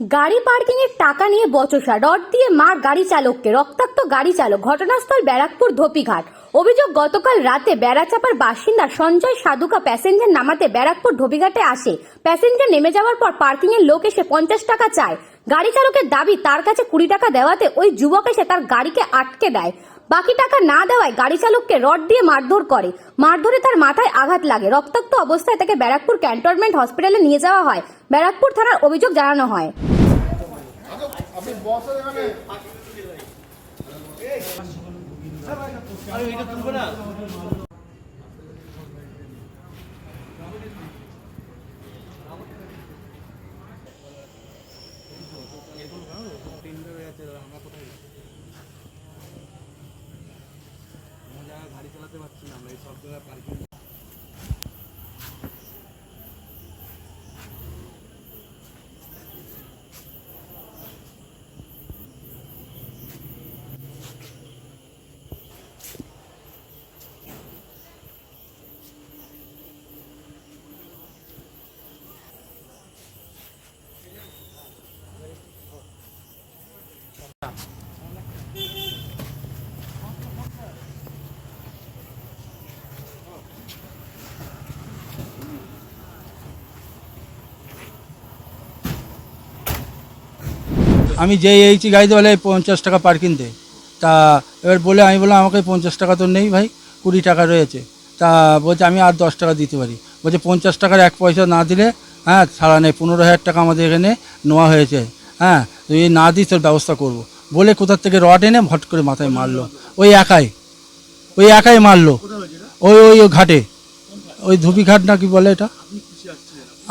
গাড়ি পার্কিং এর টাকা নিয়ে বচসা। রড দিয়ে মার গাড়ি চালককে। রক্তাক্ত গাড়ি চালক। ঘটনাস্থল ব্যারাকপুর ধোপিঘাট। অভিযোগ, গতকাল রাতে বেড়াচাপার বাসিন্দা সঞ্জয় সাধুকা প্যাসেঞ্জার নামাতে ব্যারাকপুর ধোপিঘাটে আসে। প্যাসেঞ্জার নেমে যাওয়ার পর পার্কিং এর লোক এসে পঞ্চাশ টাকা চায়। গাড়ি চালকের দাবি, তার কাছে কুড়ি টাকা দেওয়াতে ওই যুবক এসে তার গাড়িকে আটকে দেয়। বাকি টাকা না দেওয়ায় গাড়ি চালককে রড দিয়ে মারধর করে। মারধরে তার মাথায় আঘাত লাগে। রক্তাক্ত অবস্থায় তাকে ব্যারাকপুর ক্যান্টনমেন্ট হসপিটালে নিয়ে যাওয়া হয়। ব্যারাকপুর থানার অভিযোগ জানানো হয়। দেখতে পাচ্ছি না আমরা এই সবগুলো পার্কিং আমি যেই এইচি গাড়িতে বলে পঞ্চাশ টাকা পার্কিং দে তা এবার বলে, আমি বললাম, আমাকে পঞ্চাশ টাকা তো নেই ভাই, কুড়ি টাকা রয়েছে। তা বলছে, আমি আর দশ টাকা দিতে পারি। বলছে, পঞ্চাশ টাকার এক পয়সা না দিলে হ্যাঁ ছাড়া নেই, পনেরো হাজার টাকা আমাদের এখানে নেওয়া হয়েছে। হ্যাঁ তুই না দিস, তোর ব্যবস্থা করব। বলে কোথার থেকে রড এনে ভট করে মাথায় মারলো। ওই একাই ওই একাই মারলো। ওই ওই ওই ঘাটে, ওই ধুপি ঘাট না কি বলে এটা?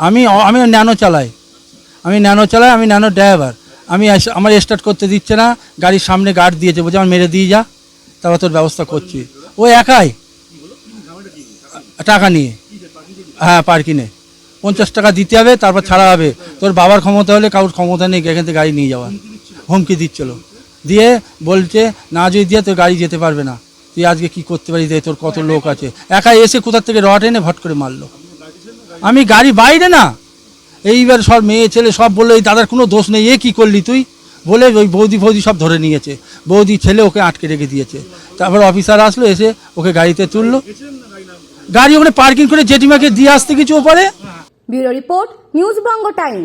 আমি আমি ন্যানো চালাই। আমি ন্যানো চালাই, আমি ন্যানো ড্রাইভার। আমি আমার স্টার্ট করতে দিচ্ছে না, গাড়ির সামনে গার্ড দিয়েছে বলছে, আমার মেরে দিয়ে যা, তারপর তোর ব্যবস্থা করছি। ও একাই। টাকা নিয়ে। হ্যাঁ পার্কিংয়ে পঞ্চাশ টাকা দিতে হবে, তারপর ছাড়া হবে। তোর বাবার ক্ষমতা হলে কারোর ক্ষমতা নেই, এখান থেকে গাড়ি নিয়ে যাওয়ার। হুমকি দিচ্ছিল। দিয়ে বলছে, না যদি দিয়ে তোর গাড়ি যেতে পারবে না। তুই আজকে কি করতে পারিস? দে তোর কত লোক আছে। একাই এসে কোথার থেকে রড এনে ভট করে মারলো। আমি গাড়ি বাইরে না এইবার সব মেয়ে ছেলে সব বলল, এই দাদার কোনো দোষ নেই, এ কী করলি তুই? বলে ওই বৌদি ফৌদি সব ধরে নিয়েছে। বৌদি ছেলে ওকে আটকে রেখে দিয়েছে। তারপর অফিসার আসলো, এসে ওকে গাড়িতে তুললো। গাড়ি ওখানে পার্কিং করে জেঠিমাকে দিয়ে আসতে কিছু ওপারে? Bureau report, news Banga time.